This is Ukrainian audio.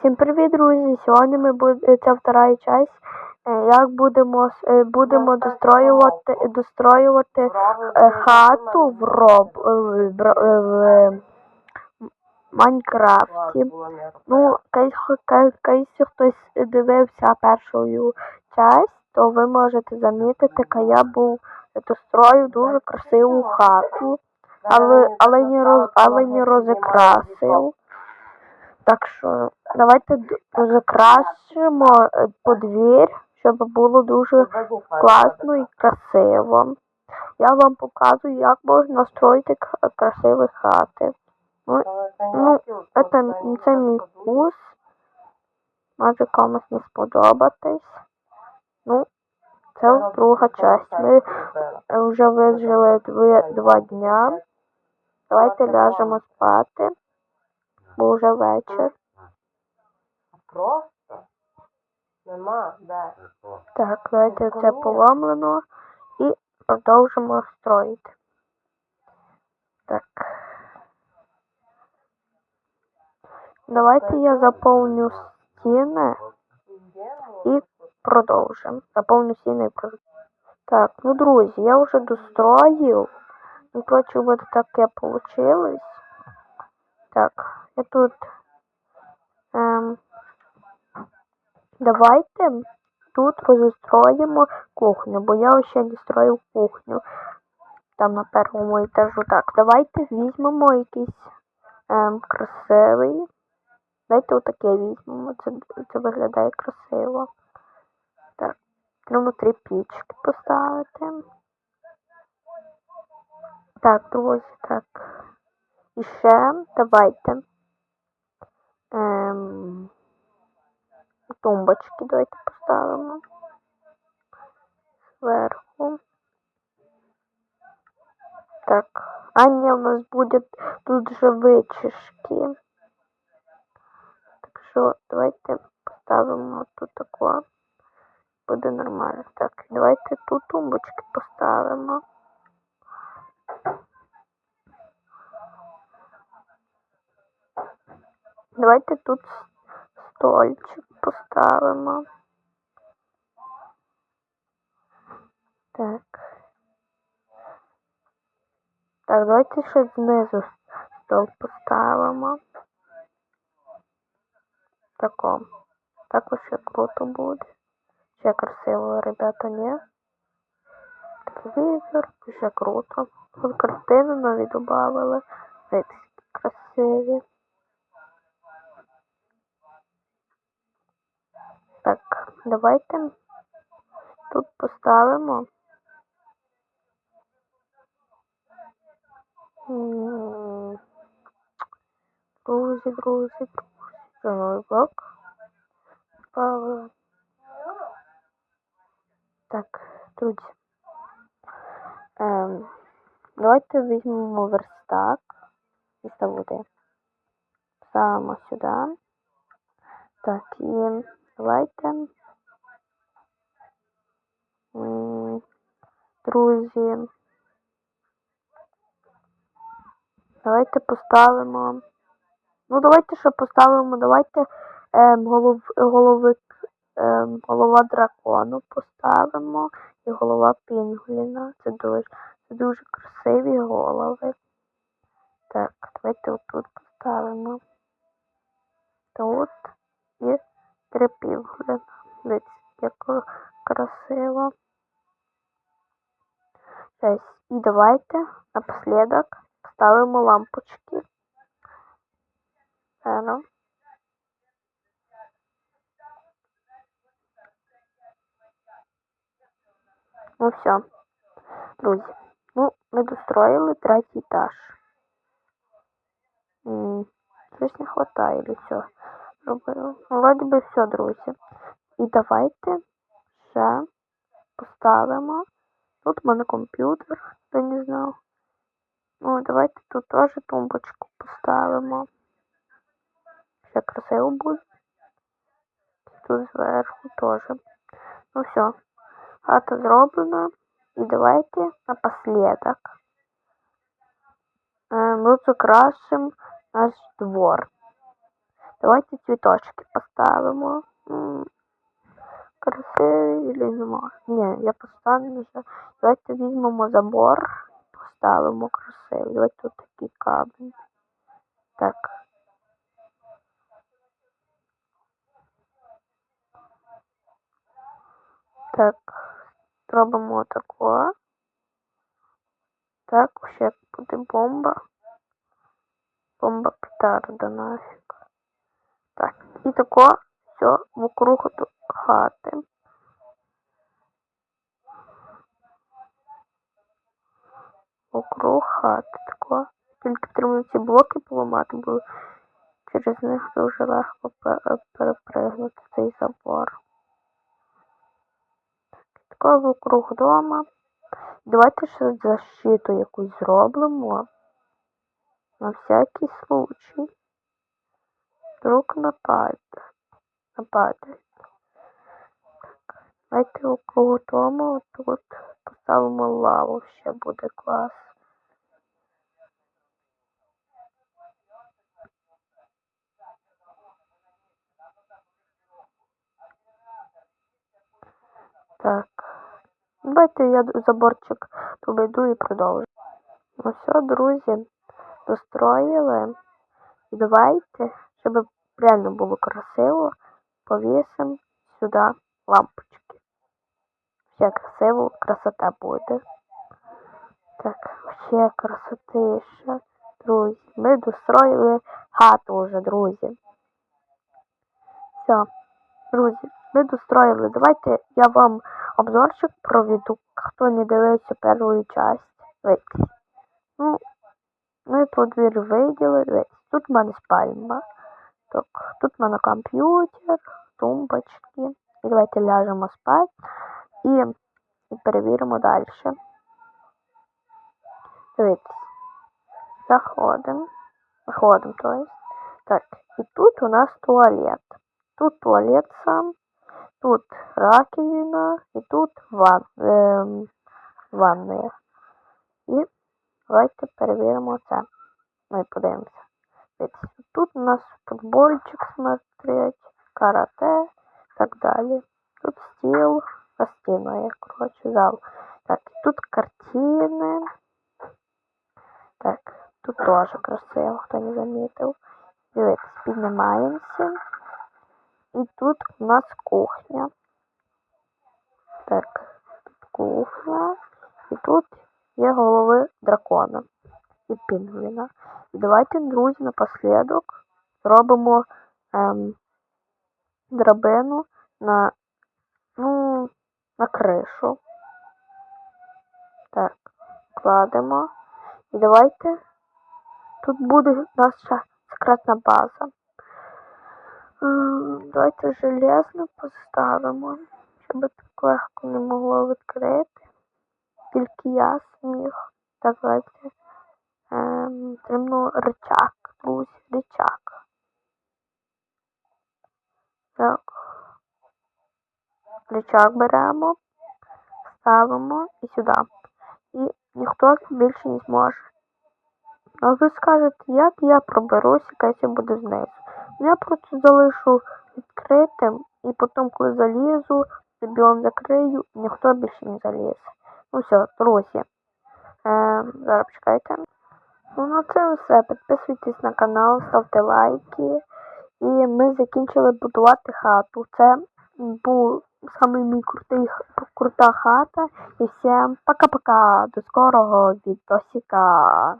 Всім привіт, друзі! Сьогодні ми буде це втора часть. е, Як будемо е, будемо достроювати достроювати е, хату в роб в, Майнкрафті. Ну, якщо хтось дивився першу часть, то ви можете замітити, що я був достроїв дуже красиву хату, але, але, не, роз, але не розкрасив. Так що давайте закрасимо е, подвір, щоб було дуже класно і красиво. Я вам показую, як можна настроїти красиві хати. Ну, ну, це, це мій вкус. Може комусь не сподобатись. Ну, це друга часть. Ми е, вже вижили два дня. Давайте ляжемо спати, бо вже вечір. Просто нема де. Так, давайте це поломлено і продовжимо строїти. Так. Давайте я заповню стіни і продовжимо. Заповню стіни і продовжимо. Так, ну друзі, я вже достроїв. Ну, коротше, от таке вийшло. Так, я тут. Ем, давайте тут розстроїмо кухню, бо я ще не строїв кухню. Там на першому етажу. Так, давайте візьмемо якийсь ем, красивий. Давайте отаке візьмемо. Це, це виглядає красиво. Так, треба три пічки поставити. Так, друзі, так. І ще давайте. Ем, тумбочки давайте поставимо. Зверху. Так. А ні, у нас буде тут же вичішки. Так що давайте поставимо тут тако. Буде нормально. Так, давайте тут тумбочки поставимо. Давайте тут стольчик поставимо. Так. Так, давайте ще знизу стол поставимо. Тако. Так ось ще круто буде. Ще красиво, ребята, ні? Телевізор, ще круто. Тут картини нові додавали. Красиві. Так, давайте тут поставимо. Друзі, друзі, друзі. Новий блок. Ставили. Так, друзі. Ем, давайте візьмемо верстак. Місто буде. Ставимо сюди. Так, і давайте. Друзі. Давайте поставимо. Ну, давайте що поставимо. Давайте ем, голов, головик, ем, голова дракону поставимо і голова пінгвіна. Це дуже, це дуже красиві голови. Так, давайте отут поставимо. Тут і пінгвіна. Дивіться, як красиво. Ось. І давайте напослідок ставимо лампочки. Зараз. Ну все, друзі. Ну, ми достроїли третій етаж. Щось не вистачає чи все. Ну, вроді би все, друзі. І давайте ще поставимо. Тут в мене комп'ютер, хто не знав. Ну, давайте тут теж тумбочку поставимо. Ще красиво буде. Тут зверху теж. Ну все. Хата зроблена. І давайте напоследок. Е, Ми закрасимо наш двор. Давайте цвіточки поставимо. М, Красиві или нема? Ні, я поставлю вже. Давайте візьмемо забор, поставимо красивий. Давайте тут такий камінь. Так. Так, робимо тако. Так, ще буде бомба. Бомба петарда нафіг. І тако все вокруг хати. Вокруг хати тако. Тільки треба ці блоки поламати, бо через них дуже легко перепригнути цей забор. Тако вокруг дома. Давайте ще защиту якусь зробимо. На всякий случай. Вдруг. Нападе. Так. Давайте около дому тут поставимо лаву, ще буде клас. Так. Давайте я заборчик обійду і продовжу. Ну все, друзі, достроїли. Давайте, щоб реально було красиво, повісимо сюди лампочки. Ще красиво, красота буде. Так, ще красотиша, друзі. Ми достроїли хату вже, друзі. Все, друзі, ми достроїли. Давайте я вам обзорчик проведу, хто не дивився першу часть. Дивіться. Ну, ми подвір виділи. Дивіться, тут в мене спальня. Так, тут в мене комп'ютер, тумбочки. І давайте ляжемо спати і, перевіримо далі. Дивіться. Заходимо. Заходимо, то. Так, і тут у нас туалет. Тут туалет сам, тут раковина і тут ван, ем, ванная. І давайте перевіримо це. Ми подивимося. Тут у нас футбольчик смотреть, карате і так далі. Тут стіл, гостиная, коротше, зал. Так, тут картини. Так, тут теж красиво, хто не замітив. Дивіться, піднімаємося. І тут у нас кухня. Так, тут кухня. І тут є голови дракона і пінгвіна. І давайте, друзі, напослідок зробимо ем, драбину на, ну, на кришу. Так, кладемо. І давайте. Тут буде наша секретна база. Ем, Давайте железно поставимо, щоб так легко не могло відкрити. Тільки я зміг. Так, давайте Ем, Тримну рычаг, друзі, рычаг. Так. Рычаг беремо, ставимо і сюди. І ніхто більше не зможе. А ви скажете, як я проберусь, якась я буду знизу. Я просто залишу відкритим і потім, коли залізу, біом закрию, ніхто більше не залізе. Ну все, друзі. Ем, зараз чекайте. Ну на це все. Підписуйтесь на канал, ставте лайки. І ми закінчили будувати хату. Це був самий мій крутий, крута хата. І всім пока-пока. До скорого відосика.